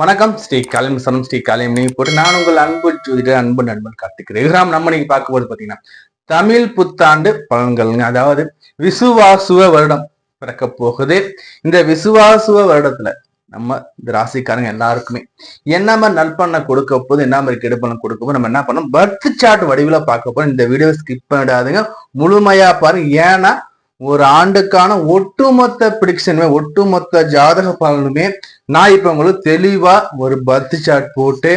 வணக்கம். ஸ்ரீ காலம் சனம் ஸ்ரீ காலம் நீங்க போட்டு நான் உங்கள் அன்பு ஜோதிடர் அன்பு நண்பன் கார்த்திக். ரகுராம் நம்ம நீங்க பார்க்கும்போது பார்த்தீங்கன்னா பாத்தீங்கன்னா தமிழ் புத்தாண்டு பலன்கள்ங்க அதாவது விசுவாசுவ வருடம் பிறக்க போகுது. இந்த விசுவாசுவ வருடத்துல நம்ம இந்த ராசிக்காரங்க எல்லாருக்குமே என்ன மாதிரி நற்பண்ண கொடுக்க போது என்ன மாதிரி கெடுப்பணம் கொடுக்க போது நம்ம என்ன பண்ணோம் பர்த் சார்ட் வடிவில் பார்க்க போறோம். இந்த வீடியோ ஸ்கிப் பண்ணிடாதுங்க. முழுமையா பாருங்க. ஏன்னா ஒரு ஆண்டுக்கான ஒட்டுமொத்த பிடிக்ஷனுமே ஒட்டுமொத்த ஜாதக பலனுமே நான் இப்ப உங்களுக்கு தெளிவா ஒரு பர்த் சார்ட் போட்டு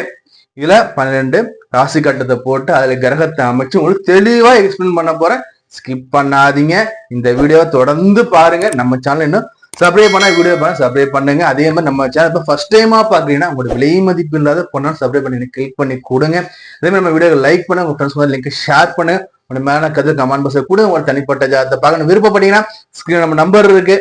இதுல பன்னிரெண்டு ராசி கட்டத்தை போட்டு அதுல கிரகத்தை அமைச்சு உங்களுக்கு தெளிவா எக்ஸ்பிளைன் பண்ண போறேன். ஸ்கிப் பண்ணாதீங்க. இந்த வீடியோவை தொடர்ந்து பாருங்க. நம்ம சேனல் இன்னும் சப்ஸ்கிரைப் பண்ணா வீடியோ பண்ண சப்ஸ்கிரைப் பண்ணுங்க. அதே மாதிரி நம்ம சேனல் இப்போ ஃபர்ஸ்ட் டைமா பாக்குறீங்கன்னா உங்களோட விலை மதிப்பு இல்லாத பொண்ணு சப்ஸ்கிரைப் பண்ணி கிளிக் பண்ணி கொடுங்க. அதே மாதிரி நம்ம வீடியோ லைக் பண்ணுங்க. உங்க ஃப்ரெண்ட்ஸ் லிங்க் ஷேர் பண்ணுங்க. உங்க மேல கதை கமெண்ட் பாக்ஸ்ல கூட உங்களோட தனிப்பட்ட ஜாதத்தை பார்க்கணும். விருப்பப்பட்டீங்கன்னா ஸ்கிரீன் நம்ம நம்பர் இருக்கு.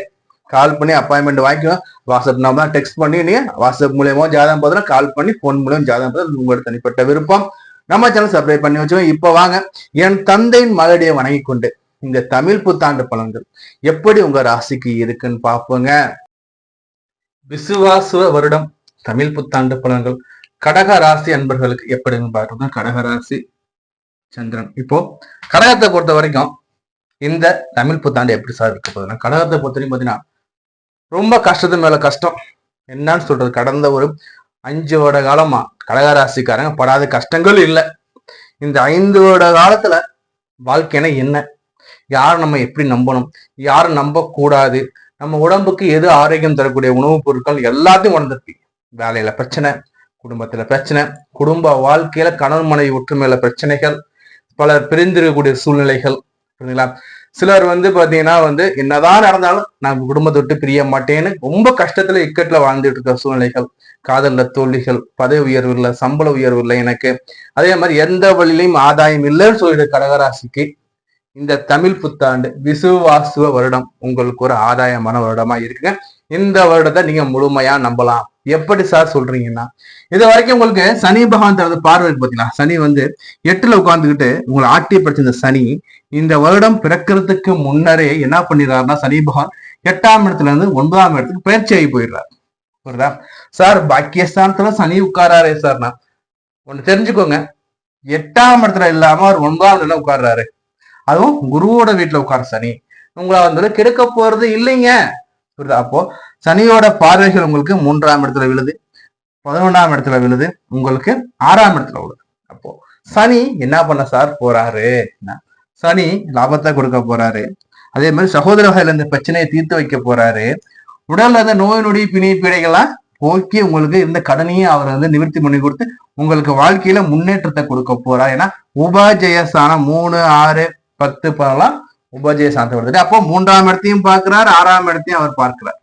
கால் பண்ணி அப்பாயின்மெண்ட் வாங்கிக்கலாம் வாட்ஸ்அப் நம்பர் டெக்ஸ்ட் பண்ணி நீ வாட்ஸ்அப் மூலியமா ஜாதகம் பார்த்தா கால் பண்ணி ஃபோன் மூலியம் ஜாதகம் பார்த்தா உங்களோட தனிப்பட்ட விருப்பம். நம்ம சேனல் சப்ஸ்கிரைப் பண்ணி வச்சுக்கோங்க. இப்போ வாங்க. என் தந்தையின் மலடியை வணங்கி கொண்டு இந்த தமிழ் புத்தாண்டு பலன்கள் எப்படி உங்க ராசிக்கு இருக்குன்னு பார்ப்போங்க. விசுவாசுவ வருடம் தமிழ் புத்தாண்டு பலன்கள். கடக ராசி அன்பர்களுக்கு எப்படின்னு பார்க்கணும் கடக ராசி. சந்திரன். இப்போ கடகத்தை பொறுத்த வரைக்கும் இந்த தமிழ் புத்தாண்டு எப்படி சார் இருக்க போகுதுன்னா கடகத்தை பொறுத்த வரைக்கும் பார்த்தீங்கன்னா ரொம்ப கஷ்டத்து மேல கஷ்டம். என்னன்னு சொல்றது கடந்த ஒரு அஞ்சு வருட காலமா கடகராசிக்காரங்க படாத கஷ்டங்கள் இல்லை. இந்த ஐந்து வருட காலத்துல வாழ்க்கைனா என்ன? யாரை நம்ம எப்படி நம்பணும்? யாரை நம்ப கூடாது நம்ம உடம்புக்கு எது ஆரோக்கியம் தரக்கூடிய உணவுப் பொருட்கள் எல்லாத்தையும் உணர்ந்திருப்பீங்க வேலையில பிரச்சனை குடும்பத்துல பிரச்சனை குடும்ப வாழ்க்கையில கணவன் மனைவி ஒற்றுமையில பிரச்சனைகள் பலர் பிரிந்திருக்கக்கூடிய சூழ்நிலைகள் புரியுதுங்களா? சிலர் வந்து பாத்தீங்கன்னா வந்து என்னதான் நடந்தாலும் நான் குடும்பத்தை விட்டு பிரிய மாட்டேன்னு ரொம்ப கஷ்டத்துல இக்கட்டுல வாழ்ந்துட்டு இருக்க சூழ்நிலைகள். காதல்ல தோல்விகள் பதவி உயர்வு இல்லை சம்பள உயர்வு இல்லை எனக்கு. அதே மாதிரி எந்த வழியிலையும் ஆதாயம் இல்லைன்னு சொல்லிட்டு கடகராசிக்கு இந்த தமிழ் புத்தாண்டு விசுவாசுவ வருடம். உங்களுக்கு ஒரு ஆதாயமான வருடமா இருக்குங்க. இந்த வருடத்தை நீங்க முழுமையா நம்பலாம். எப்படி சார் சொல்றீங்கன்னா இது வரைக்கும் உங்களுக்கு சனி பகவான் தனது பார்வை பார்த்தீங்களா சனி வந்து எட்டுல உட்காந்துக்கிட்டு உங்களை ஆட்டி படிச்சிருந்த சனி இந்த வருடம் பிறக்கிறதுக்கு முன்னரே என்ன பண்ணிடுறாருன்னா சனி பகவான் எட்டாம் இடத்துல இருந்து ஒன்பதாம் இடத்துக்கு பயிற்சி ஆகி போயிடுறாரு. புரியுதா? சார் பாக்கியஸ்தானத்துல சனி உட்காராரே சார்னா ஒண்ணு தெரிஞ்சுக்கோங்க. எட்டாம் இடத்துல இல்லாம அவர் ஒன்பதாம் இடத்துல உட்கார்றாரு. அதுவும் குருவோட வீட்டுல உட்கார சனி. உங்களை வந்து கெடுக்க போறது இல்லைங்க. புரியுதா? அப்போ சனியோட பார்வைகள் உங்களுக்கு மூன்றாம் இடத்துல விழுது பதினொன்றாம் இடத்துல விழுது உங்களுக்கு ஆறாம் இடத்துல விழுது. அப்போ சனி என்ன பண்ண சார் போறாரு? சனி லாபத்தை கொடுக்க போறாரு. அதே மாதிரி சகோதர வகையில இந்த பிரச்சனையை தீர்த்து வைக்க போறாரு. உடல்ல இருந்த நோய் நொடி பிணி பீடைகள்லாம் போக்கி உங்களுக்கு இருந்த கடனையும் அவர் வந்து நிவர்த்தி பண்ணி கொடுத்து உங்களுக்கு வாழ்க்கையில முன்னேற்றத்தை கொடுக்க போறார். ஏன்னா உபஜயஸ்தானம் மூணு ஆறு பத்து பதெல்லாம் உபஜய சாந்தம் வருது அப்போ மூன்றாம் இடத்தையும் பார்க்கிறார் ஆறாம் இடத்தையும் அவர் பார்க்கிறார்.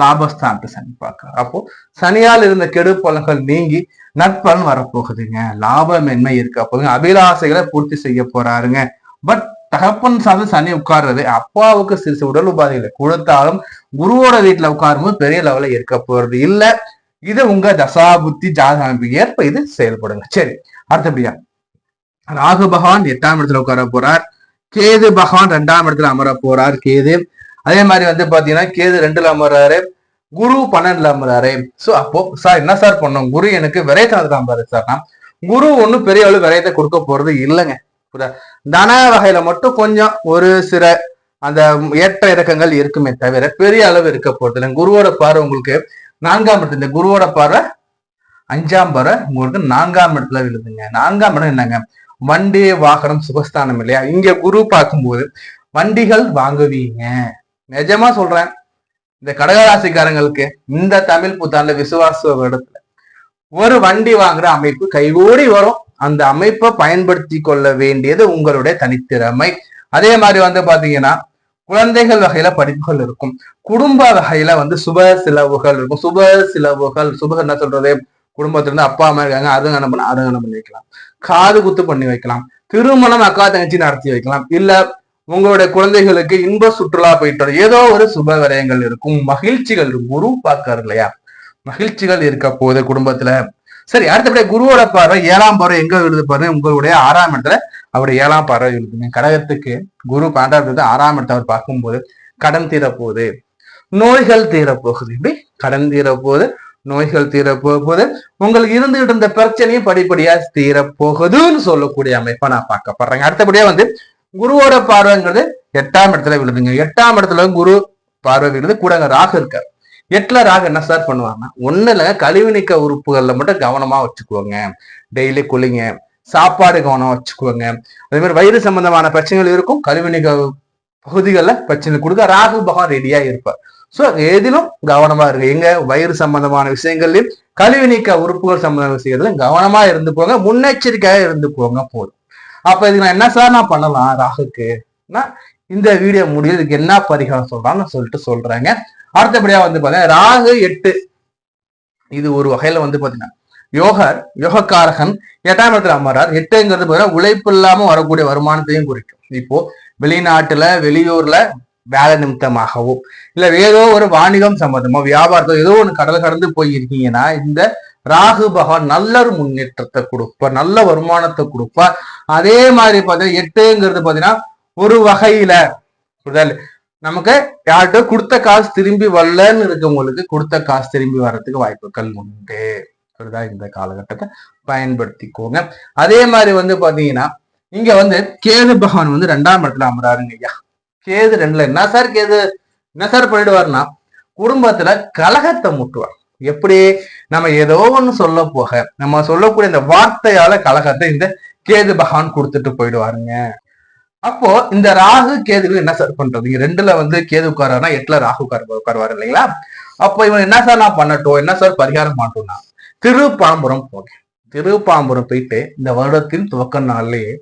லாபஸ்தானத்தை சனி பார்க்கிறார். அப்போ சனியால் இருந்த கெடு பலன்கள் நீங்கி நட்பலன் வரப்போகுதுங்க. லாபமென்மை இருக்க? போதுங்க அபிலாசைகளை பூர்த்தி செய்ய போறாருங்க. பட் தகப்பன் சார்ந்து சனி உட்கார்றது அப்பாவுக்கு சிறு உடல் உபாதைகளை கொடுத்தாலும் குருவோட வீட்டுல உட்காரும்போது பெரிய லெவல்ல இருக்க போறது இல்ல. இது உங்க தசா புத்தி ஜாதக அமைப்புக்கு ஏற்ப இது செயல்படுங்க. சரி அடுத்தபடியா ராகு பகவான் எட்டாம் இடத்துல உட்கார போறார். கேது பகவான் ரெண்டாம் இடத்துல அமர போறார். கேது அதே மாதிரி வந்து பாத்தீங்கன்னா கேது ரெண்டுல அமர்றாரு குரு பன்னெண்டுல அமர்றாரு. சோ அப்போ சார் என்ன சார் பண்ணோம் குரு எனக்கு விரையத்தார் தான் பாரு சார்னா குரு ஒன்றும் பெரிய அளவு விரையத்தை கொடுக்க போறது இல்லைங்க. தன வகையில மட்டும் கொஞ்சம் ஒரு சில அந்த ஏற்ற இறக்கங்கள் இருக்குமே தவிர பெரிய அளவு இருக்க போறது இல்லை குருவோட பார்வை உங்களுக்கு நான்காம் இடத்துல இந்த குருவோட பார்வை அஞ்சாம் பறை உங்களுக்கு நான்காம் இடத்துல விழுதுங்க நான்காம் இடம் என்னங்க? வண்டி வாகனம் சுகஸ்தானம் இல்லையா? இங்க குரு பார்க்கும்போது வண்டிகள் வாங்குவீங்க. நிஜமா சொல்றேன் இந்த கடகராசிக்காரங்களுக்கு இந்த தமிழ் புத்தாண்டு விசுவாச இடத்துல ஒரு வண்டி வாங்குற அமைப்பு கைகூடி வரும். அந்த அமைப்பை பயன்படுத்தி கொள்ள வேண்டியது உங்களுடைய தனித்திறமை. அதே மாதிரி வந்து பாத்தீங்கன்னா குழந்தைகள் வகையில படிப்புகள் இருக்கும். குடும்ப வகையில வந்து சுப செலவுகள் இருக்கும். சுப செலவுகள் சுப என்ன சொல்றது? குடும்பத்திலிருந்து அப்பா அம்மா இருக்காங்க. அருங்கணம் பண்ண அருங்கணம் பண்ணி வைக்கலாம் காது குத்து பண்ணி வைக்கலாம். திருமணம் அக்கா தங்கச்சி நடத்தி வைக்கலாம். இல்ல உங்களுடைய குழந்தைகளுக்கு இன்ப சுற்றுலா போயிட்டு வரும். ஏதோ ஒரு சுப விரயங்கள் இருக்கும். மகிழ்ச்சிகள் குரு பார்க்காரு இல்லையா? மகிழ்ச்சிகள் இருக்க போகுது குடும்பத்துல. சரி அடுத்தபடியா குருவோட பார்வை ஏழாம் பார்வை எங்க விழுது பாருங்க. உங்களுடைய ஆறாம் இடத்துல அவருடைய ஏழாம் பார்வை இருக்குங்க கடகத்துக்கு குரு பன்னெண்டாம் இடத்துல ஆறாம் இடத்தை அவர் பார்க்கும்போது கடன் தீரப்போகுது. நோய்கள் தீரப்போகுது. இப்படி கடன் தீரப்போகுது நோய்கள் தீரப்போகுது. உங்களுக்கு இருந்துகிட்டு இருந்த பிரச்சனையும் படிப்படியா தீரப்போகுதுன்னு சொல்லக்கூடிய அமைப்பை நான் பார்க்க போறேங்க. அடுத்தபடியா வந்து குருவோட பார்வைங்கிறது எட்டாம் இடத்துல விழுதுங்க. எட்டாம் இடத்துல குரு பார்வை விழுது கூடங்க ராகு இருக்காரு. எட்டுல ராகு என்ன சார் பண்ணுவாங்கன்னா ஒண்ணுல கழிவு நீக்க உறுப்புகள்ல மட்டும் கவனமா வச்சுக்குவோங்க. டெய்லி குளிங்க சாப்பாடு கவனம் வச்சுக்குவோங்க. அதே மாதிரி வயிறு சம்பந்தமான பிரச்சனைகள் இருக்கும். கழிவு நீக்க பகுதிகளில் பிரச்சனை கொடுக்க ராகு பகவான் ரெடியா இருப்பார். ஸோ எதிலும் கவனமா இருக்கு எங்க வயிறு சம்பந்தமான விஷயங்கள்லையும் கழிவு நீக்க உறுப்புகள் சம்பந்தமான விஷயங்கள்லையும் கவனமா இருந்துக்கோங்க. முன்னெச்சரிக்கையாக இருந்துக்கோங்க போதும். அப்ப இதுக்கு நான் என்ன சார் நான் பண்ணலாம்? ராகுக்கு. இந்த வீடியோ முடியும் இதுக்கு என்ன பரிகாரம் சொல்றான்னு சொல்லிட்டு சொல்றாங்க. அடுத்தபடியா வந்து பாத்தீங்கன்னா ராகு எட்டு. இது ஒரு வகையில வந்து பாத்தீங்கன்னா யோகர் யோகக்காரகன் எட்டாம் இடத்துல அமரார் எட்டுங்கிறது பாத்தீங்கன்னா உழைப்பு இல்லாம வரக்கூடிய வருமானத்தையும் குறிக்கும். இப்போ வெளிநாட்டுல வெளியூர்ல வேலை நிமித்தமாகவோ இல்ல ஏதோ ஒரு வாணிகம் சம்பந்தமோ வியாபாரத்தோ ஏதோ ஒன்று கடல் கடந்து போயிருக்கீங்கன்னா இந்த ராகு பகவான் நல்ல ஒரு முன்னேற்றத்தை கொடுப்பார் நல்ல வருமானத்தை கொடுப்பார் அதே மாதிரி பார்த்தீங்கன்னா எட்டுங்கிறது பார்த்தீங்கன்னா ஒரு வகையில புரிதல். நமக்கு யார்கிட்ட கொடுத்த காசு திரும்பி வரலன்னு இருக்கவங்களுக்கு கொடுத்த காசு திரும்பி வர்றதுக்கு வாய்ப்புகள் உண்டு. புரிதா? இந்த காலகட்டத்தை பயன்படுத்திக்கோங்க. அதே மாதிரி வந்து பாத்தீங்கன்னா இங்க வந்து கேது பகவான் வந்து ரெண்டாம் இடத்துல அமராருங்க ஐயா. கேது ரெண்டுல என்ன சார் கேது? என்ன சார் பண்ணிடுவார்னா குடும்பத்துல கலகத்தை முட்டுவார். எப்படி? நம்ம ஏதோ ஒன்று சொல்ல போக நம்ம சொல்லக்கூடிய இந்த வார்த்தையால கழகத்தை இந்த கேது பகவான் கொடுத்துட்டு போயிடுவாருங்க. அப்போ இந்த ராகு கேதுக்கு என்ன சார் பண்றது? இங்க ரெண்டுல வந்து கேது உட்காராருன்னா எட்டுல ராகு உட்கார் உட்காருவாரு இல்லைங்களா? அப்போ இவன் என்ன சார் நான் பண்ணட்டும்? என்ன சார் பரிகாரம் பண்ணட்டும்னா திருப்பாம்புரம் போக. திருப்பாம்புரம் போயிட்டு இந்த வருடத்தின் துவக்க நாள்லயே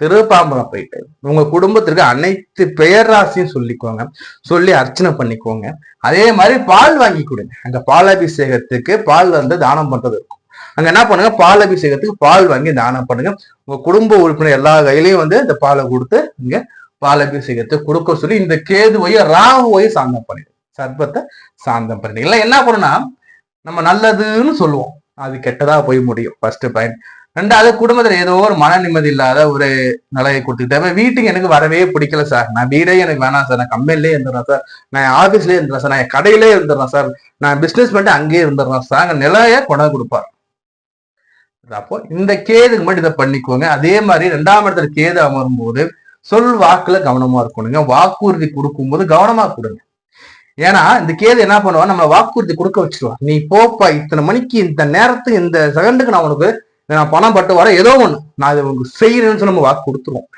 திருப்பாம்பரம் போயிட்டு உங்க குடும்பத்திற்கு அனைத்து பெயர் ராசியும் சொல்லிக்கோங்க. சொல்லி அர்ச்சனை பண்ணிக்கோங்க. அதே மாதிரி பால் வாங்கி கொடுங்க. அங்க பாலாபிஷேகத்துக்கு பால் வந்து தானம் பண்றது இருக்கும். அங்க என்ன பண்ணுங்க? பால் அபிஷேகத்துக்கு பால் வாங்கி தானம் பண்ணுங்க. உங்க குடும்ப உறுப்பினர் எல்லா கையிலையும் வந்து இந்த பாலை கொடுத்து இங்க பால் அபிஷேகத்தை கொடுக்க சொல்லி இந்த கேதுவையும் ராகுவையும் சாந்தம் பண்ணிடு. சர்பத்தை சாந்தம் பண்ணிடு. இல்லை என்ன பண்ணுனா நம்ம நல்லதுன்னு சொல்லுவோம். அது கெட்டதா போய் முடியும். ஃபர்ஸ்ட் பாயிண்ட் ரெண்டாவது குடும்பத்துல ஏதோ ஒரு மன நிம்மதி இல்லாத ஒரு நிலையை கொடுத்துக்கிட்டேன் வீட்டுக்கு எனக்கு வரவே பிடிக்கல சார். நான் வீடே எனக்கு வேணாம் சார். நான் கம்பெனிலே இருந்துடுறேன் சார். நான் ஆபீஸ்லயே இருந்துறேன் சார். நான் கடையிலே இருந்துடுறேன் சார். நான் பிசினஸ் பண்ணிட்டு அங்கேயே இருந்துடுறேன் சார். அங்க நிலைய கொண்டாந்து கொடுப்பார். அப்போ இந்த கேதுக்கு மட்டும் இதை பண்ணிக்கோங்க. அதே மாதிரி ரெண்டாம் இடத்துல கேது அமரும் போது சொல் வாக்குல கவனமா இருக்கணுங்க. வாக்குறுதி கொடுக்கும்போது கவனமா கொடுங்க. ஏன்னா இந்த கேது என்ன பண்ணுவா நம்ம வாக்குறுதி கொடுக்க வச்சிருவான். நீ போப்பா இத்தனை மணிக்கு இந்த நேரத்துக்கு இந்த செகண்டுக்கு நான் உனக்கு நான் பணம் பட்டு வர ஏதோ ஒண்ணு. நான் இதை உங்களுக்கு செய்யறேன்னு சொல்லி நம்ம வாக்கு கொடுத்துருவோம்.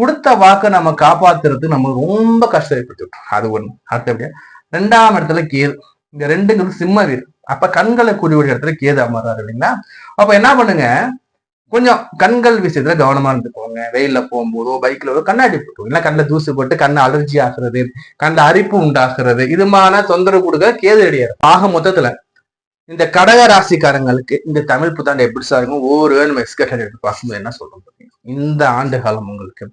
கொடுத்த வாக்கை நம்ம காப்பாத்துறதுக்கு நம்ம ரொம்ப கஷ்டப்பட்டு அது ஒண்ணு. அடுத்தபடியா ரெண்டாம் இடத்துல கேது. இந்த ரெண்டுங்கிறது சிம்ம வீடு அப்ப கண்களை குறிவிட இடத்துல கேது அமர்றாரு இல்லைங்களா? அப்ப என்ன பண்ணுங்க? கொஞ்சம் கண்கள் விஷயத்துல கவனமா இருந்துக்கோங்க. வெயில போகும்போதோ பைக்ல கண்ணாடி போட்டு இல்லை கண்ணில் தூசு போட்டு கண்ணு அலர்ஜி ஆகுறது கண்ணில் அரிப்பு உண்டாகிறது இதுமான தொந்தரவு கொடுக்க கேது அடியாரு ஆக மொத்தத்துல இந்த கடக ராசிக்காரங்களுக்கு இந்த தமிழ் புத்தாண்டு எப்படி சார் இருக்கும்? ஒவ்வொரு நம்ம எக்ஸ்கர்ஷன் எடுத்து பார்க்கும்போது என்ன சொல்றோம் இந்த ஆண்டு காலம் உங்களுக்கு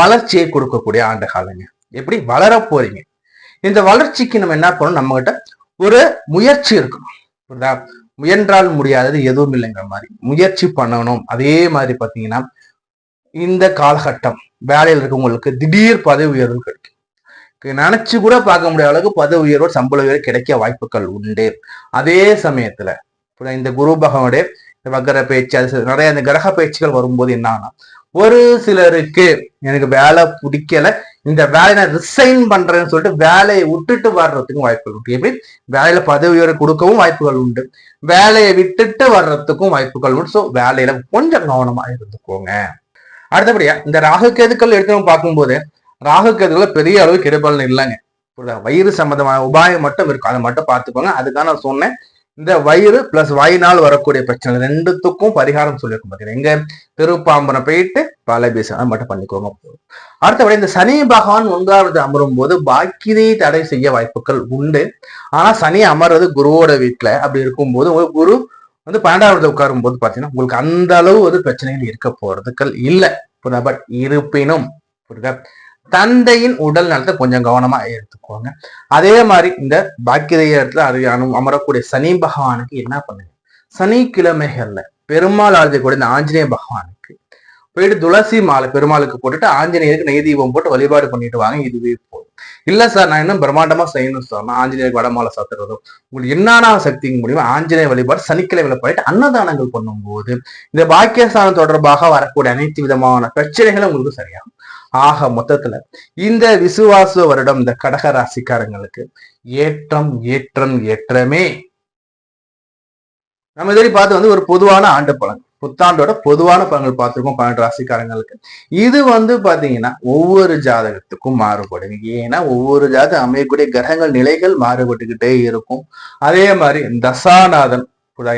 வளர்ச்சியை கொடுக்கக்கூடிய ஆண்டு காலங்க. எப்படி? வளர போறீங்க. இந்த வளர்ச்சிக்கு நம்ம என்ன பண்ணணும்? நம்ம கிட்ட ஒரு முயற்சி இருக்கணும். புரியுதா? முயன்றால் முடியாதது எதுவும் இல்லைங்கிற மாதிரி முயற்சி பண்ணணும். அதே மாதிரி பார்த்தீங்கன்னா இந்த காலகட்டம் வேலையில் இருக்கவங்களுக்கு திடீர் பதவி உயர்வு கிடைக்கும். நினைச்சு கூட பார்க்க முடியாத அளவுக்கு பதவி உயர்வு சம்பள உயர்வு கிடைக்க வாய்ப்புகள் உண்டு. அதே சமயத்துல இந்த குரு பகவனுடைய வக்கர பேச்சு அது நிறைய இந்த கிரக பேச்சுகள் வரும்போது என்ன ஒரு சிலருக்கு எனக்கு வேலை பிடிக்கல இந்த வேலையை நான் ரிசைன் பண்றேன்னு சொல்லிட்டு வேலையை விட்டுட்டு வர்றதுக்கும் வாய்ப்புகள் உண்டு. எப்படி வேலையில பதவி உயர்வு கொடுக்கவும் வாய்ப்புகள் உண்டு. வேலையை விட்டுட்டு வர்றதுக்கும் வாய்ப்புகள் உண்டு. ஸோ வேலையில கொஞ்சம் கவனமா இருந்துக்கோங்க. அடுத்தபடியா இந்த ராகு கேதுக்கள் எடுத்து பார்க்கும்போது ராகு பெரிய அளவு கெடுபலன் இல்லைங்க. வயிறு சம்பந்தமான உபாயம் மட்டும் இருக்கும் அதை மட்டும் பார்த்துக்கோங்க. அதுக்காக நான் சொன்னேன். இந்த வயிறு பிளஸ் வாயினால் வரக்கூடிய பிரச்சனை ரெண்டுத்துக்கும் பரிகாரம் சொல்லியிருக்கோம் பார்த்தீங்கன்னா எங்க? திருப்பாம்பனை போயிட்டு பாலபீசம் அதை மட்டும் பண்ணிக்கோங்க. அடுத்தபடி இந்த சனி பகவான் ஒன்றாவது அமரும் போது பாக்கியை தடை செய்ய வாய்ப்புகள் உண்டு. ஆனா சனி அமர்றது குருவோட வீட்டுல அப்படி இருக்கும்போது ஒரு குரு வந்து பன்னெண்டாவது உட்காரும் போது பாத்தீங்கன்னா உங்களுக்கு அந்த அளவு வந்து பிரச்சனைகள் இருக்க போறதுக்கள் இல்லை. பட் இருப்பினும் புரியுதா? தந்தையின் உடல் நலத்தை கொஞ்சம் கவனமா எடுத்துக்கோங்க. அதே மாதிரி இந்த பாக்கிய இடத்துல அது அமரக்கூடிய சனி பகவானுக்கு என்ன பண்ணுங்க? சனிக்கிழமைகள்ல பெருமாள் ஆழ்ந்தக்கூடிய இந்த ஆஞ்சநேய பகவானுக்கு போயிட்டு துளசி மாலை பெருமாளுக்கு போட்டுட்டு ஆஞ்சநேயருக்கு நெய் தீபம் போட்டு வழிபாடு பண்ணிட்டு வாங்க இதுவே போதும். இல்ல சார் நான் இன்னும் பிரம்மாண்டமா செய்யணும் சார் நான் ஆஞ்சநேயர் வடமாலை சாத்துறதோ உங்களுக்கு என்னென்ன சக்திங்க முடியுமோ ஆஞ்சநேய வழிபாடு சனிக்கிழமையில போயிட்டு அன்னதானங்கள் பண்ணும்போது இந்த பாக்கியஸ்தானம் தொடர்பாக வரக்கூடிய அனைத்து விதமான பிரச்சனைகளும் உங்களுக்கு சரியாகும். ஆக மொத்தத்துல இந்த விசுவாச வருடம் இந்த கடக ராசிக்காரங்களுக்கு ஏற்றம் ஏற்றம் ஏற்றமே. நம்ம இதுவரை பார்த்து வந்து ஒரு பொதுவான ஆண்டு பலன். புத்தாண்டோட பொதுவான பலன்கள் பார்த்துருக்கோம் பன்னெண்டு ராசிக்காரங்களுக்கு. இது வந்து பாத்தீங்கன்னா ஒவ்வொரு ஜாதகத்துக்கும் மாறுபடும். ஏன்னா ஒவ்வொரு ஜாதகம் அமையக்கூடிய கிரகங்கள் நிலைகள் மாறுபட்டுக்கிட்டே இருக்கும். அதே மாதிரி தசாநாதன்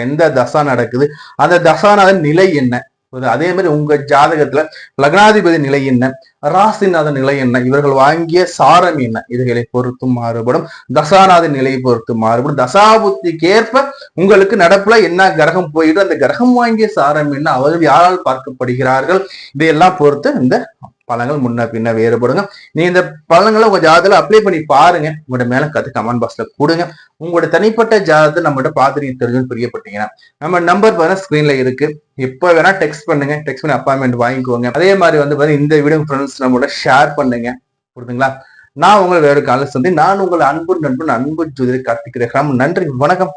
எந்த தசா நடக்குது அந்த தசாநாதன் நிலை என்ன? அதே மாதிரி உங்க ஜாதகத்துல லக்னாதிபதி நிலை என்ன? ராசிநாதன் நிலை என்ன? இவர்கள் வாங்கிய சாரம் என்ன? இதுகளை பொறுத்து மாறுபடும். தசாநாத நிலையை பொறுத்து மாறுபடும். தசாபுத்திக்கேற்ப உங்களுக்கு நடப்புல என்ன கிரகம் போயிட்டு அந்த கிரகம் வாங்கிய சாரம் என்ன? அவர்கள் யாரால் பார்க்கப்படுகிறார்கள்? இதையெல்லாம் பொறுத்து இந்த பழங்கள் முன்ன பின்ன வேறுபடுங்க. நீ இந்த பழங்களை உங்க ஜாதகத்துல அப்ளை பண்ணி பாருங்க. உங்களோட மேல கத்து கமெண்ட் பாக்ஸ்ல கொடுங்க. உங்களோட தனிப்பட்ட ஜாதகத்தை நம்மகிட்ட பார்த்து தெரிஞ்சுன்னு தெரிஞ்சு பிரியப்பட்டீங்கன்னா நம்ம நம்பர் பாருங்க ஸ்கிரீன்ல இருக்கு. எப்போ வேணா டெக்ஸ்ட் பண்ணுங்க. டெக்ஸ்ட் பண்ணி அப்பாயின்மெண்ட் வாங்கிக்கோங்க. அதே மாதிரி வந்து பாத்தீங்கன்னா இந்த வீடியோ ஃப்ரெண்ட்ஸ் நம்மளோட ஷேர் பண்ணுங்க. புரியுதுங்களா? நான் உங்களை வேறு காலையில் சந்தி நான் உங்கள் அன்பு நண்பன் அன்பு ஜோதிடர் கார்த்திக் நன்றி வணக்கம்.